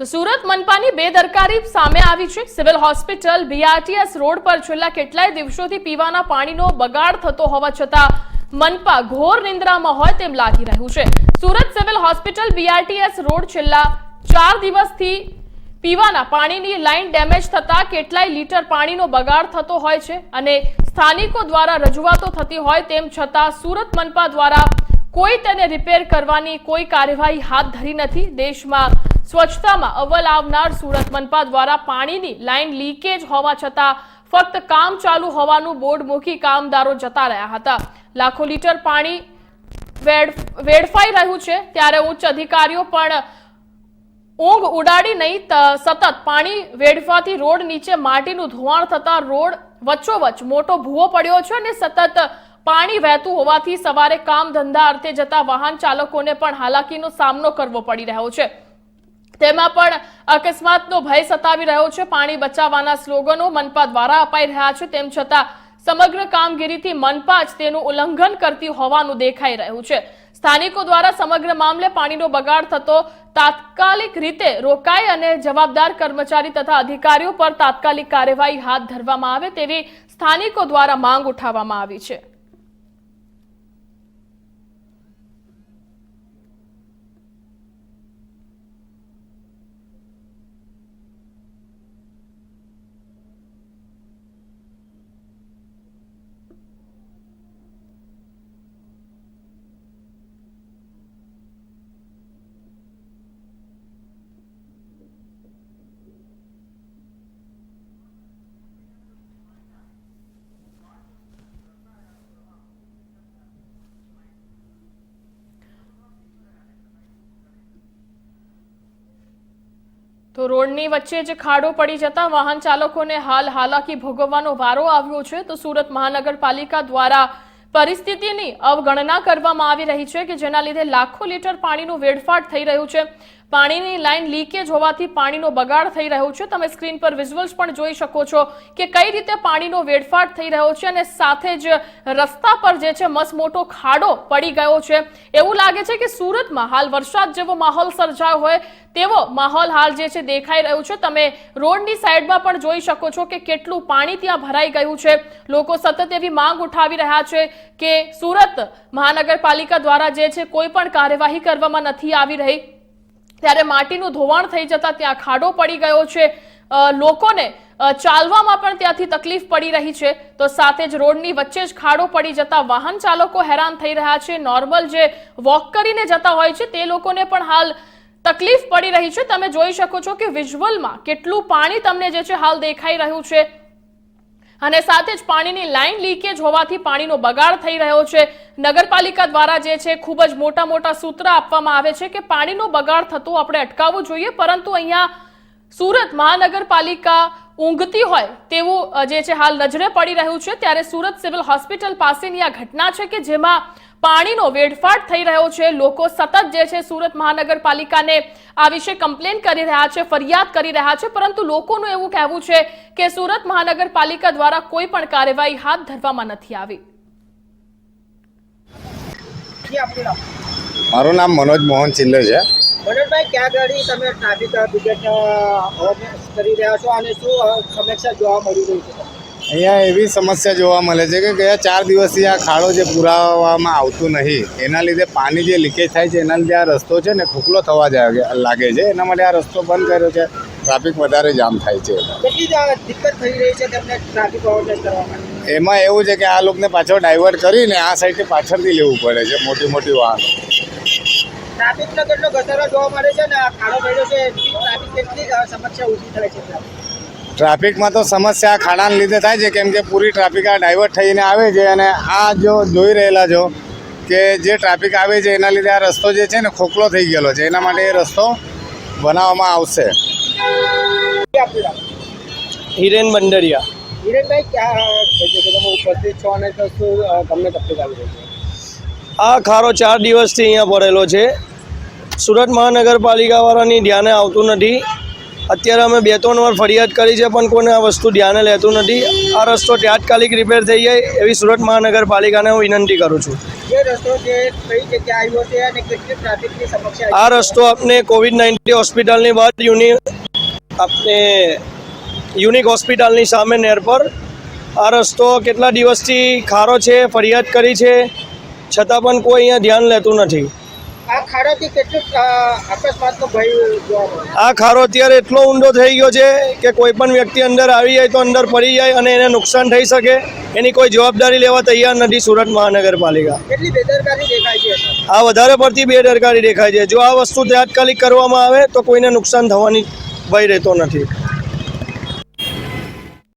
તો સુરત મનપાની બેદરકારી સામે આવી છે. સિવિલ હોસ્પિટલ બીઆરટીએસ રોડ પર છેલ્લા કેટલાય દિવસોથી પીવાના પાણીનો બગાડ થતો હોવા છતાં મનપા ઘોર નિંદ્રામાં હોય તેમ લાગી રહ્યું છે. Surat civil hospital BRTS road છેલ્લા ચાર દિવસથી પીવાના પાણીની લાઇન ડેમેજ થતા કેટલાય લીટર પાણીનો બગાડ થતો હોય છે અને સ્થાનિકો દ્વારા રજૂઆતો થતી હોય તેમ છતાં સુરત મનપા દ્વારા કોઈ તેને રિપેર કરવાની કોઈ કાર્યવાહી હાથ ધરી નથી. દેશમાં સ્વચ્છતામાં અવ્વલ આવનાર સુરત મનપા દ્વારા પાણીની લાઇન લીકેજ હોવા છતાં ફક્ત કામ ચાલુ હોવાનું બોર્ડ મૂકી કામદારો જતા રહ્યા હતા. લાખો લીટર પાણી વેડ, વેડફાઈ રહ્યું છે ત્યારે ઉચ્ચ અધિકારીઓ પણ ઊંઘ ઉડાડી નહીં સતત પાણી વેડફાથી રોડ નીચે માટીનું ધોવાણ થતા રોડ વચ્ચોવચ્ચ મોટો ભૂવો પડ્યો છે અને સતત પાણી વહેતું હોવાથી સવારે કામ ધંધા અર્થે જતા વાહન ચાલકોને પણ હાલાકીનો સામનો કરવો પડી રહ્યો છે. તેમાં પણ અકસ્માતનો ભય સતાવી રહ્યો છે. પાણી બચાવવાના સ્લોગનો મનપા દ્વારા અપાઈ રહ્યા છે. તેમ છતાં સમગ્ર કામગીરીથી મનપા જ તેનું ઉલ્લંઘન કરતી હોવાનું દેખાઈ રહ્યું છે. સ્થાનિકો દ્વારા સમગ્ર મામલે પાણીનો બગાડ થતો તાત્કાલિક રીતે રોકાય અને જવાબદાર કર્મચારી તથા અધિકારીઓ પર તાત્કાલિક કાર્યવાહી હાથ ધરવામાં આવે તેવી સ્થાનિકો દ્વારા માંગ ઉઠાવવામાં આવી છે. તો રોડની વચ્ચે જે ખાડો પડી જતા વાહન ચાલકોને હાલ હાલાકી ભોગવવાનો વારો આવ્યો છે. તો સુરત મહાનગરપાલિકા દ્વારા પરિસ્થિતિની અવગણના કરવામાં આવી રહી છે કે જેના લીધે લાખો લીટર પાણીનું વેડફાટ થઈ રહ્યું છે. પાણીની લાઇન લીકેજ હોવાથી પાણીનો બગાડ થઈ રહ્યો છે. તમે સ્ક્રીન પર વિઝ્યુઅલ્સ પણ જોઈ શકો છો કે કઈ રીતે પાણીનો વેડફાટ થઈ રહ્યો છે અને સાથે જ રસ્તા પર જે છે મસમોટો ખાડો પડી ગયો છે. એવું લાગે છે કે સુરતમાં હાલ વરસાદ જેવો માહોલ સર્જાયો હોય તેવો માહોલ હાલ જે છે દેખાઈ રહ્યો છે. તમે રોડની સાઈડમાં પણ જોઈ શકો છો કે કેટલું પાણી ત્યાં ભરાઈ ગયું છે. લોકો સતત એવી માંગ ઉઠાવી રહ્યા છે કે સુરત મહાનગરપાલિકા દ્વારા જે છે કોઈ પણ કાર્યવાહી કરવામાં નથી આવી રહી. ત્યારે માટીનું ધોવાણ થઈ જતા ત્યાં ખાડો પડી ગયો છે. લોકોને ચાલવામાં પણ ત્યાંથી તકલીફ પડી રહી છે. તો સાથે જ રોડની વચ્ચે જ ખાડો પડી જતા વાહન ચાલકો હેરાન થઈ રહ્યા છે. નોર્મલ જે વોક કરીને જતા હોય છે, તે લોકોને પણ હાલ તકલીફ પડી રહી છે. તમે જોઈ શકો છો કે વિઝ્યુઅલમાં કેટલું પાણી તમને જે છે હાલ દેખાઈ રહ્યું છે. અને સાથે જ પાણીની લાઇન લીકેજ હોવાથી પાણીનો બગાડ થઈ રહ્યો છે. નગરપાલિકા દ્વારા જે છે ખૂબ જ મોટા મોટા સૂત્ર આપવામાં આવે છે કે પાણીનો બગાડ થતો આપણે અટકાવવું જોઈએ, પરંતુ અહીંયા સુરત મહાનગરપાલિકા ઊંઘતી હોય તેવું જે છે હાલ નજરે પડી રહ્યું છે, ત્યારે સુરત સિવિલ હોસ્પિટલ પાસેની આ ઘટના છે કે જેમાં પાણીનો વેડફાટ થઈ રહ્યો છે. લોકો સતત જે છે સુરત મહાનગરપાલિકાને આ વિશે કમ્પ્લેન કરી રહ્યા છે, ફરિયાદ કરી રહ્યા છે, પરંતુ લોકોનું એવું કહેવું છે કે સુરત મહાનગરપાલિકા દ્વારા કોઈ પણ કાર્યવાહી હાથ ધરવામાં નથી આવી. મારું નામ મનોજ મોહન ચિલ્લર છે. મનોજભાઈ ક્યાં ગાડી તમે ટ્રાફિક અવેરનેસ કરી રહ્યા છો અને શું સમસ્યા જોવા મળી રહી છે? અહીંયા એવી સમસ્યા જોવા મળે છે કે ગયા ચાર દિવસથી આ ખાડો જે પુરાવામાં આવતું નહીં એના લીધે પાણી જે લીકેજ થાય છે એના લીધે આ રસ્તો છે ને ખોખલો થવા લાગે છે. એના માટે આ રસ્તો બંધ કર્યો છે. ટ્રાફિક વધારે જામ થાય છે. દિક્કત થઈ રહી તમને ટ્રાફિક એમાં એવું છે કે આ લોકોને પાછળ ડાયવર્ટ કરીને આ સાઈડથી પાછળથી લેવું પડે છે મોટી મોટી વાહનો. ટ્રાફિકનો કેટલો ઘસારો જોવા મળે છે ને? આ ખાડો પડ્યો છે ટ્રાફિક કેટલી સમસ્યા ઊભી થાય છે ટ્રાફિકમાં તો સમસ્યા આ ખાડાને લીધે થાય છે કેમ કે પૂરી ટ્રાફિક આ ડાયવર્ટ થઈને આવે છે અને આ જો જોઈ રહેલા છો કે જે ટ્રાફિક આવે છે એના લીધે આ રસ્તો જે છે ને ખોખલો થઈ ગયેલો છે. એના માટે એ રસ્તો બનાવવામાં આવશે. હિરેન બંડરિયા. હિરેનભાઈ ક્યાં તમે ઉપસ્થિત છો અને તો શું તમને તકલીફ આવી રહી છે? આ ખારો ચાર દિવસથી અહીંયા પડેલો છે. સુરત મહાનગરપાલિકાવાળાની ધ્યાને આવતું નથી. અત્યારે અમે બે ત્રણ વાર ફરિયાદ કરી છે પણ કોઈને આ વસ્તુ ધ્યાને લેતું નથી. આ રસ્તો તાત્કાલિક રિપેર થઈ જાય એવી સુરત મહાનગરપાલિકાને હું વિનંતી કરું છું. આ રસ્તો આપને કોવિડ નાઇન્ટીન હોસ્પિટલની બહાર યુનિ આપને યુનિક હોસ્પિટલની સામે નેર પર. આ રસ્તો કેટલા દિવસથી ખારો છે ફરિયાદ કરી છે છતાં પણ કોઈ અહીંયા ધ્યાન લેતું નથી. આ કેટલું અકસ્માતનો ભય આ ખારો અત્યારે એટલો ઊંડો થઈ ગયો છે કે કોઈ પણ વ્યક્તિ અંદર આવી જાય તો અંદર પડી જાય અને એને નુકસાન થઈ શકે. એની કોઈ જવાબદારી લેવા તૈયાર નથી સુરત મહાનગરપાલિકા. કેટલી બેદરકારી દેખાય છે આ વધારે પડતી બેદરકારી દેખાય છે. જો આ વસ્તુ તાત્કાલિક કરવામાં આવે તો કોઈને નુકસાન થવાની ભય રહેતો નથી.